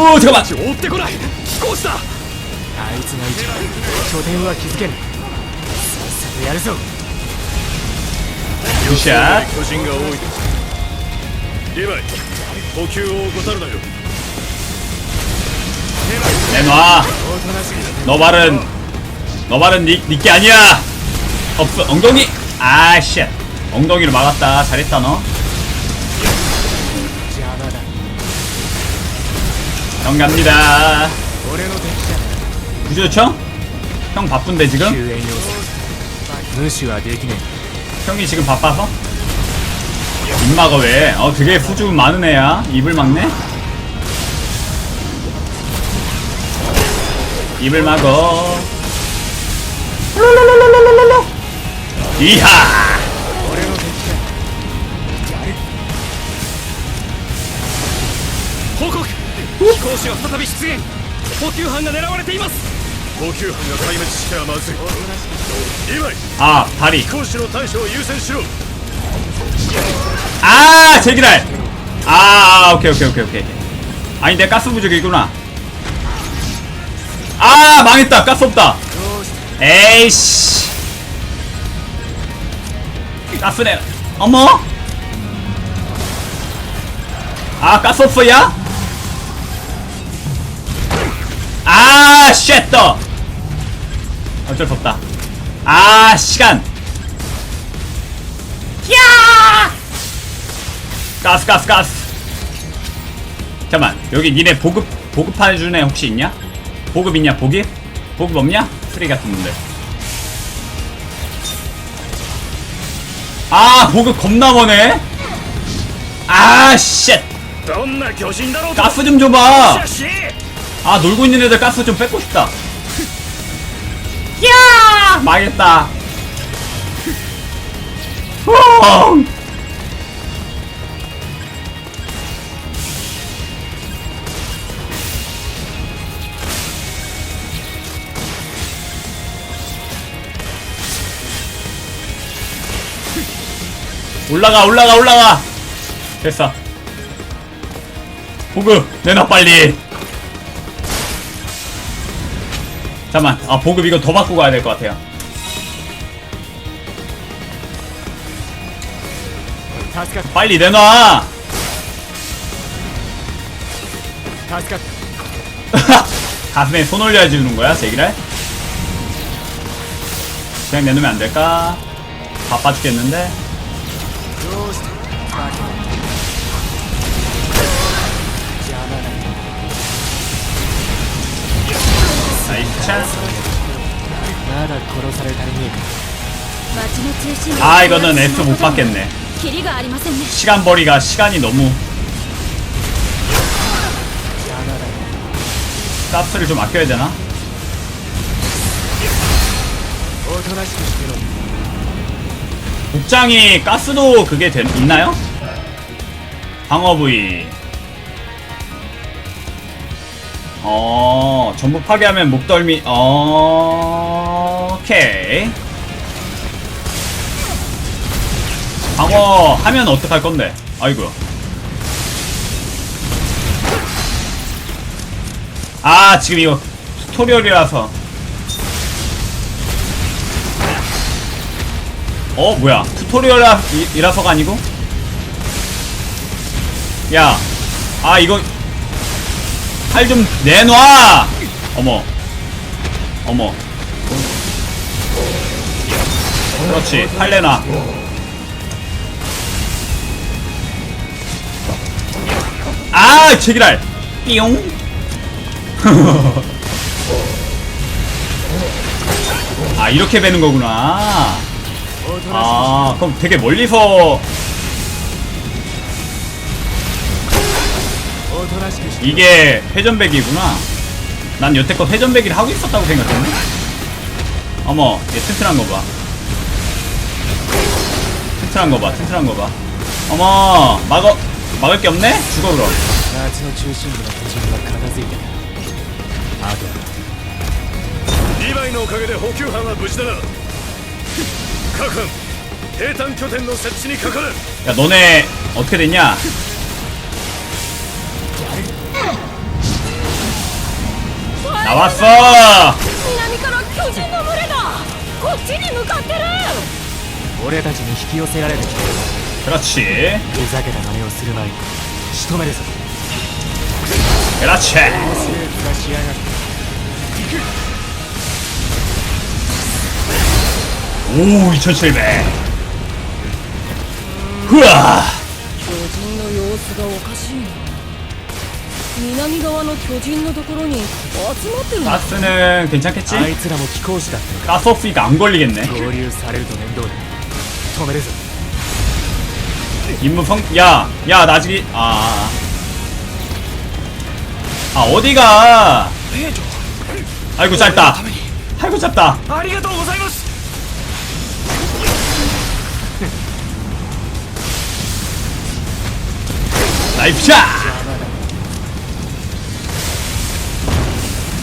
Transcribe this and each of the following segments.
오 잠깐만. 오때거라. 고스다. 나이스 나이스. 조대우와 기스겐. 사사도 야르소. 샷. 고신가 오이. 리바이. 보큐 고사르다요. 내놔. 너 말은 너 말은 니 니게 아니야. 엉덩이. 아 쉣. 엉덩이로 막았다. 잘했다 너. 형 갑니다 俺の敵じゃない 구조청? 형 바쁜데 지금? 救援要塞無視はできね 형이 지금 바빠서? 입 막어 왜? 어 되게 후주 많은 애야 입을 막네? 입을 막어 롤롤롤롤롤롤 이하 飛行士が再び出現補給班が狙われています補給班が壊滅してはまずいリヴァイ 아 다리 飛行士の対処を優先しろ 아 제기랄 아 오케이 오케이 오케이 오케이 아니 내 가스 부족이구나 아 망했다 가스 없다 どうした 에이씨 가스네 어머 아 가스 없어 야? 아, 쉣더! 어쩔 수 없다. 아, 시간! 야! 가스, 가스, 가스! 잠깐만, 여기 니네 보급, 보급판 주네 혹시 있냐? 보급 있냐, 보기? 보급 없냐? 쓰리 같은 분들. 아, 보급 겁나 머네? 아, 쉣! 가스 좀 줘봐! 아 놀고 있는 애들 가스 좀 뺏고 싶다. 야! 망했다. 후. 올라가 올라가 올라가. 됐어. 보급 내놔 빨리 잠깐만 아 보급 이거 더 바꾸고 가야 될 것 같아요. 빨리 내놔! 가슴에 손 올려야 지우는 거야 제기랄 그냥 내놓으면 안 될까? 바빠 죽겠는데? 나이스 찬스 아 이거는 F 못 받겠네 시간 벌이가 시간이 너무 사프를 좀 아껴야 되나? 복장이 가스도 그게 되, 있나요? 방어 부위 어 전부 파괴하면 목덜미 어 오케이. 방어 하면 어떡할 건데? 아이고. 아 지금 이거 튜토리얼이라서. 어 뭐야? 튜토리얼이라서가 아니고? 야 아 이거 팔 좀 내놔! 어머. 어머. 그렇지. 팔 내놔. 아! 제기랄! 띠용! 아, 이렇게 베는 거구나. 아, 그럼 되게 멀리서 이게 회전백이구나. 난 여태껏 회전백이를 하고 있었다고 생각했네. 어머 얘 튼튼한 거봐. 튼튼한 거봐 튼튼한 거봐. 어머 막어 막을 게 없네? 죽어 그럼 야 너네 어떻게 됐냐? かわそう。南から巨人の群れがこっちに向かってる。俺たちに引き寄せられてきてクラッチ。ふざけた真似をする前に仕留めるぞ。クラッチ。おお一応ちょいめふわ巨人の様子がおかしい。な南側の巨人のところに集まってるの 가스는 괜찮겠지? あいつらも貴公子だったの 가스 없으니까 안 걸리겠네 か合流されると面倒だ止めるぞ 임무 성, 야, 야, 나중에, 아, 아, 어디가? 아이고, 짧다. 아이고, 짧다. ありがとうございます 나이스 샷!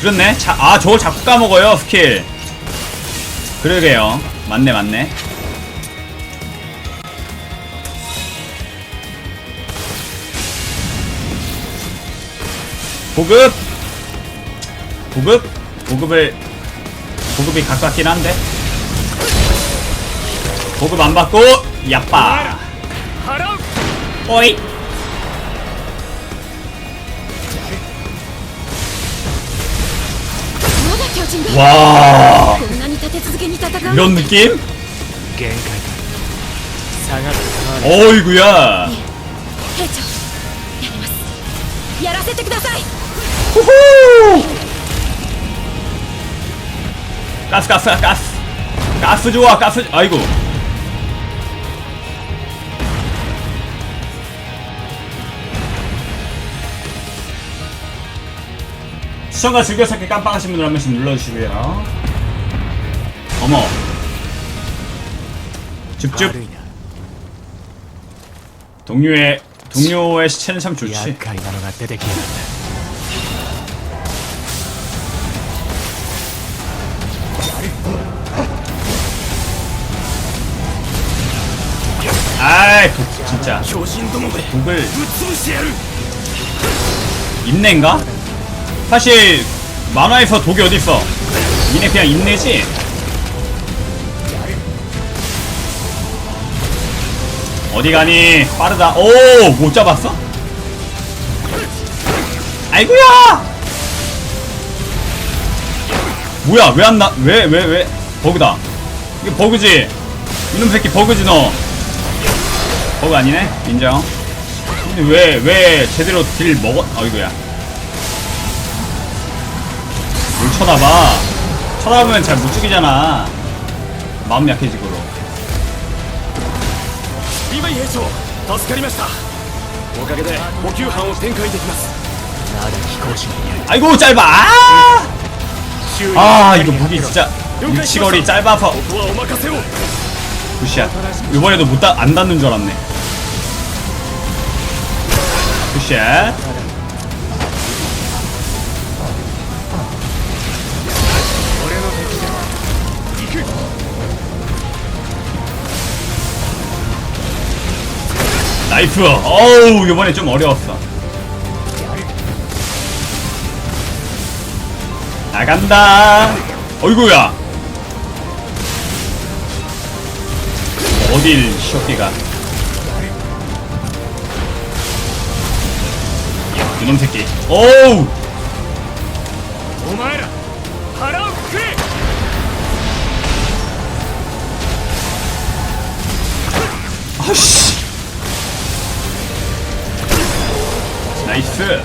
그렇네. 자, 아 저걸 자꾸 까먹어요 스킬. 그러게요. 맞네 맞네. 보급. 보급? 보급을 보급이 가깝긴 한데. 보급 안 받고 야빠 오이 와. 이런 느 낌? 어이구 야. 호 호. 가스 가스 가스 가스 좋아 가스 아이고 시청과 즐겨찾기 깜빡하신 분들 한 번씩 눌러주시고요 어머 줍줍 悪いな 동료의 동료의 시체는 참 좋지 厄介なのが出てきやがった 아이 독 진짜 巨人どもで 독을 ぶっ潰してやる 인내인가? 사실 만화에서 독이 어딨어 니네 그냥 인내지? 어디 가니? 빠르다 오! 못 잡았어? 아이고야! 뭐야 왜 안 나? 왜 왜 왜? 버그다 이게 버그지? 이놈 새끼 버그지 너 버그 아니네? 인정 근데 왜, 왜 제대로 딜 먹었, 어이구야. 쳐다봐. 쳐다보면 잘 못 죽이잖아. 마음 약해지고로. リヴァイ兵長助かりましたおかげで補給班を展開できます まだ貴公子がいる 아이고, 짧아! 아! 周囲 아, に 이거 무기 진짜. 위치거리 짧아서. ここはお任せを 굿샷. 이번에도 못 닿, 안 닿는 줄 알았네. 굿샷. 나이스 어우 요번에 좀 어려웠어. 나간다. 어이구야. 어딜 쇼끼가. 이놈 새끼. 어우. 아씨. 나이스.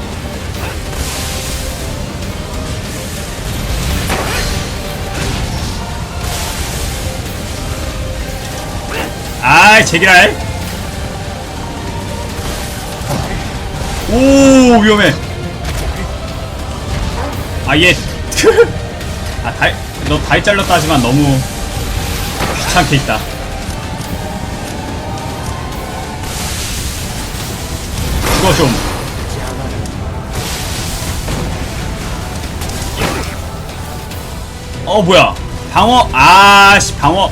아이 제기랄. 오 위험해. 아 너 다이 잘렸다 하지만 너무 귀찮게 있다. 이거 좀 어 뭐야? 방어? 아씨 방어.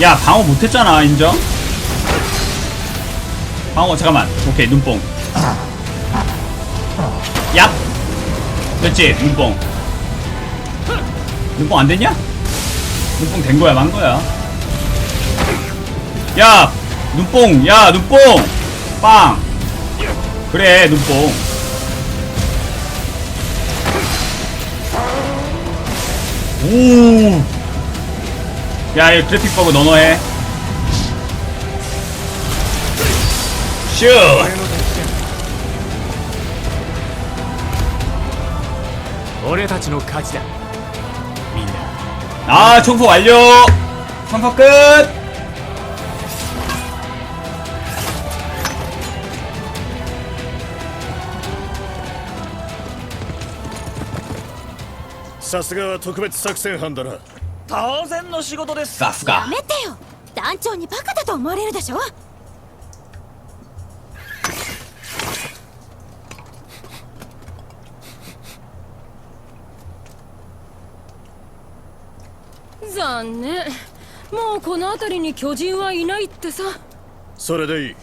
야 방어 못했잖아 인정? 방어 잠깐만. 오케이 눈뽕. 얍! 됐지 눈뽕. 눈뽕 안 됐냐? 눈뽕 된 거야 만 거야. 야 눈뽕 야 눈뽕! 빵! 그래 눈뽕 오. 야, 이 그래픽 버그 너너해. 슛. 아 청소 완료 청소 끝 さすがは特別作戦班だな。当然の仕事です。さすが。やめてよ。団長にバカだと思われるでしょ？残念。もうこの辺りに巨人はいないってさ。それでいい。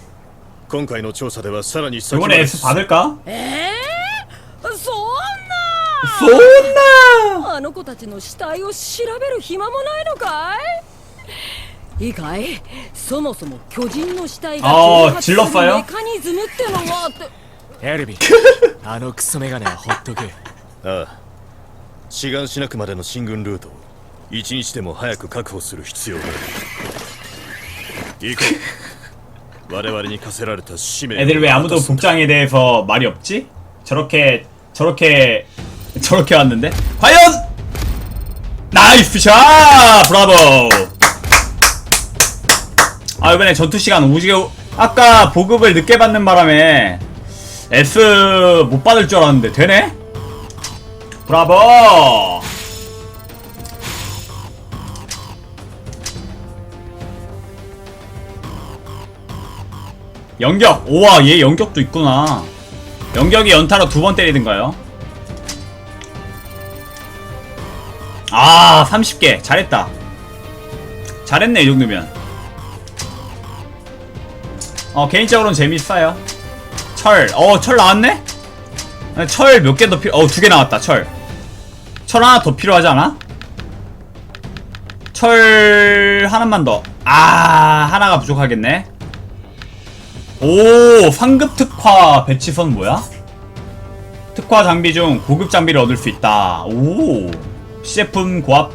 今回の調査ではさらに先まで。進かええ쏜나. なあの子たちの死体を調べる暇もないのかいいいかいそもそも巨人の死体があー蒸発する 질렀어요 メカニズムってのがあってエルビンあのクソメガネはほっとけああ志願しなくまでの進軍ルートを一日でも早く確保する必要がある行こう我々に課せられた使命 애들 왜 아무도 복장에 대해서 말이 없지? 저렇게 저렇게 저렇게 왔는데? 과연! 나이스 샷! 브라보! 아 이번에 전투 시간 오지게 오- 아까 보급을 늦게 받는 바람에 S 못 받을 줄 알았는데 되네? 브라보! 연격! 오와 얘 연격도 있구나. 연격이 연타로 두 번 때리든가요 아 30개. 잘했다. 잘했네 이 정도면. 어 개인적으로는 재밌어요. 철 어 철 나왔네? 철 몇 개 더 필요 어두 개 나왔다 철. 철 하나 더 필요하지 않아? 철 하나만 더 아 하나가 부족하겠네. 오 상급 특화 배치선 뭐야? 특화 장비 중 고급 장비를 얻을 수 있다. 오 시제품 고압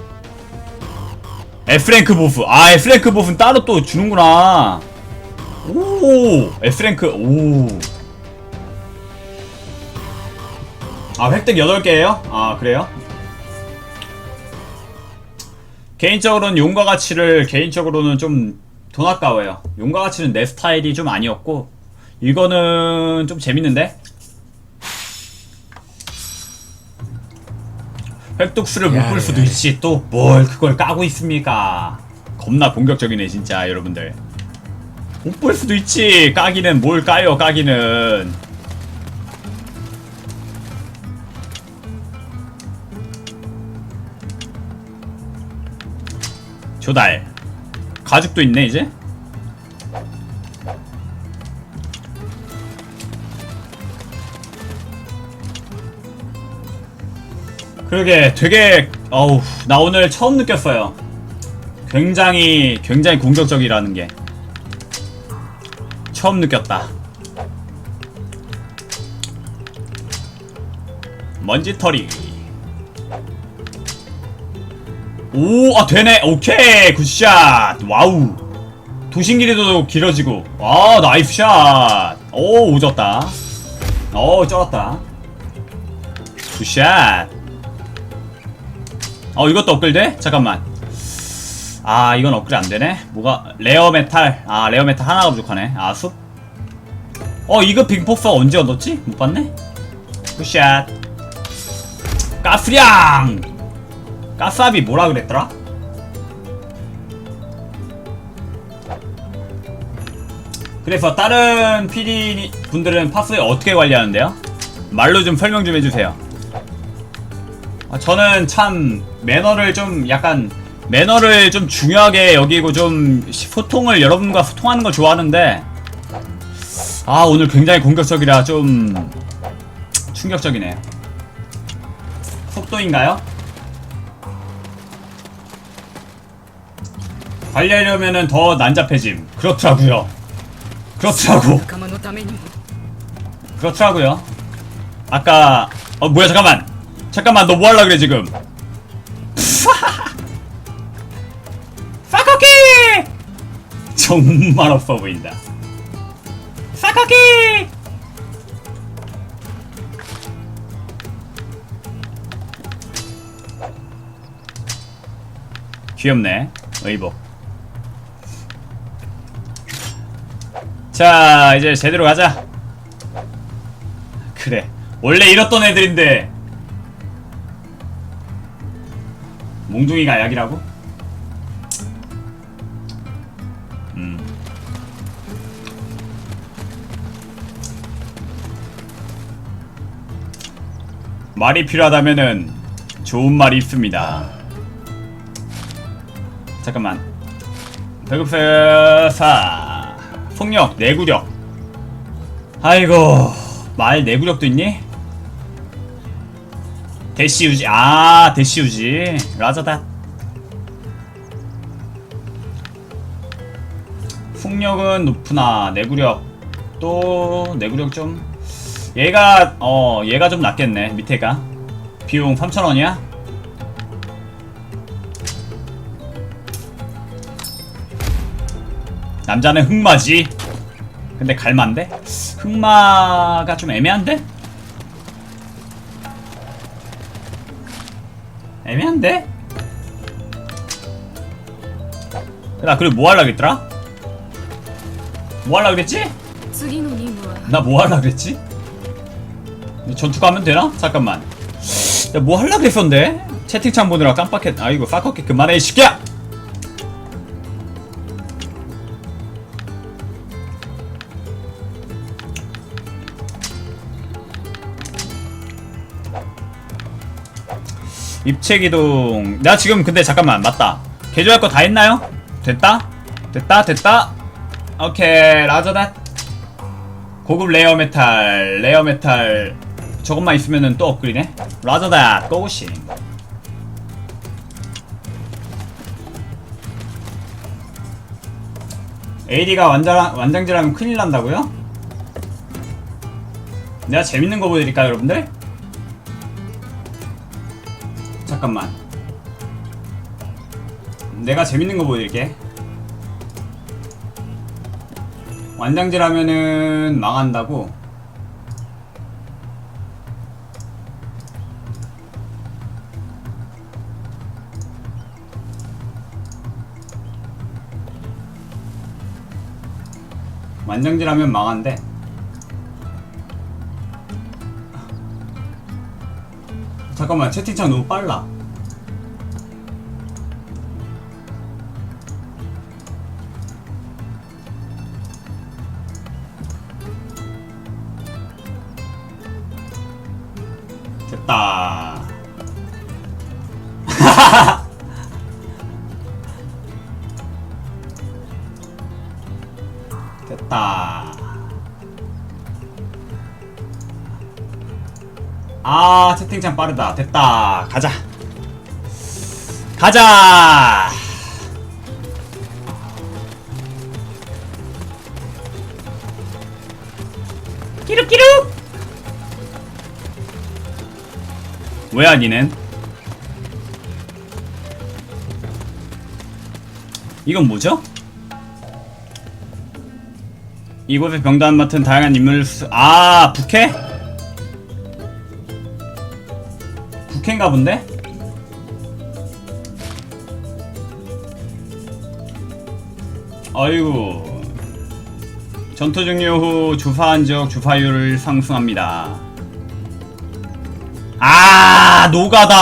F랭크 보프 아 F랭크 보프는 따로 또 주는구나. 오 F랭크 오. 아 획득 8개예요? 아 그래요? 개인적으로는 용과 가치를 개인적으로는 좀 돈 아까워요. 용과 가치는 내 스타일이 좀 아니었고 이거는 좀 재밌는데? 획득수를 못 야, 볼 수도. 있지. 또 뭘 그걸 까고 있습니까? 겁나 공격적이네 진짜 여러분들. 못 볼 수도 있지. 까기는 뭘 까요 까기는. 조달. 가죽도 있네 이제 그러게 되게 어우 나 오늘 처음 느꼈어요 굉장히 굉장히 공격적이라는 게 처음 느꼈다 먼지털이 오, 아, 되네. 오케이. 굿샷. 와우. 도신 길이도 길어지고. 아, 나이스 샷. 오, 오졌다. 오, 쩔었다. 굿샷. 어, 이것도 업글돼? 잠깐만. 아, 이건 업글 안 되네. 뭐가, 레어 메탈. 아, 레어 메탈 하나가 부족하네. 아, 숲. 어, 이거 빅폭스 언제 얻었지? 못 봤네? 굿샷. 가스량! 가스압이 뭐라 그랬더라? 그래서 다른 PD 분들은 파스 어떻게 관리하는데요? 말로 좀 설명 좀 해주세요. 아, 저는 참 매너를 좀 약간 매너를 좀 중요하게 여기고 좀 소통을 여러분과 소통하는 걸 좋아하는데 아 오늘 굉장히 공격적이라 좀 충격적이네요. 속도인가요? 관리하려면 더 난잡해짐. 그렇더라구요. 그렇더라고. 그렇더라고요. 아까 어 뭐야 잠깐만. 잠깐만 너뭐 하려 그래 지금? 사커키! 정말 없어 보인다. 사커키! 귀엽네. 의복. 자, 이제 제대로 가자. 그래. 원래 이렇던 애들인데. 몽둥이가 약이라고? 음. 말이 필요하다면은 좋은 말이 있습니다. 잠깐만. 배급사 폭력 내구력. 아이고 말 내구력도 있니? 대시 유지 아 대시 유지 라자다 폭력은 높으나 내구력 또 내구력 좀 얘가 어 얘가 좀 낫겠네 밑에가 비용 3,000원이야? 남자는 흑마지 근데 갈만데? 흑마가 좀 애매한데? 애매한데? 뭐 뭐 나 그리고 뭐 할라 그랬더라? 뭐 할라 그랬지? 나 뭐 할라 그랬지? 전투 가면 되나? 잠깐만. 야, 뭐 할라 그랬었는데? 채팅창 보느라 깜빡했. 아이고, 싸커게 그만해, 이 새끼야! 입체기동 나 지금 근데 잠깐만 맞다 개조할 거 다 했나요? 됐다? 됐다 됐다 오케이 라저다 고급 레어 메탈 레어 메탈 저것만 있으면은 또 업그리네 라저다 고고싱 AD가 완장, 완장질하면 큰일 난다고요? 내가 재밌는 거 보여드릴까요 여러분들? 잠깐만. 내가 재밌는 거 보여드릴게. 완장질 하면은 망한다고. 완장질 하면 망한대 잠깐만 채팅창 너무 빨라. 됐다 아 채팅창 빠르다. 됐다. 가자. 가자. 끼룩끼룩! 뭐야 니는 이건 뭐죠? 이곳의 병단 맡은 다양한 인물 수... 아 부캐? 부캐인가 본데? 아이고. 전투 종료 후 주파 한적 주파율을 상승합니다. 아 노가다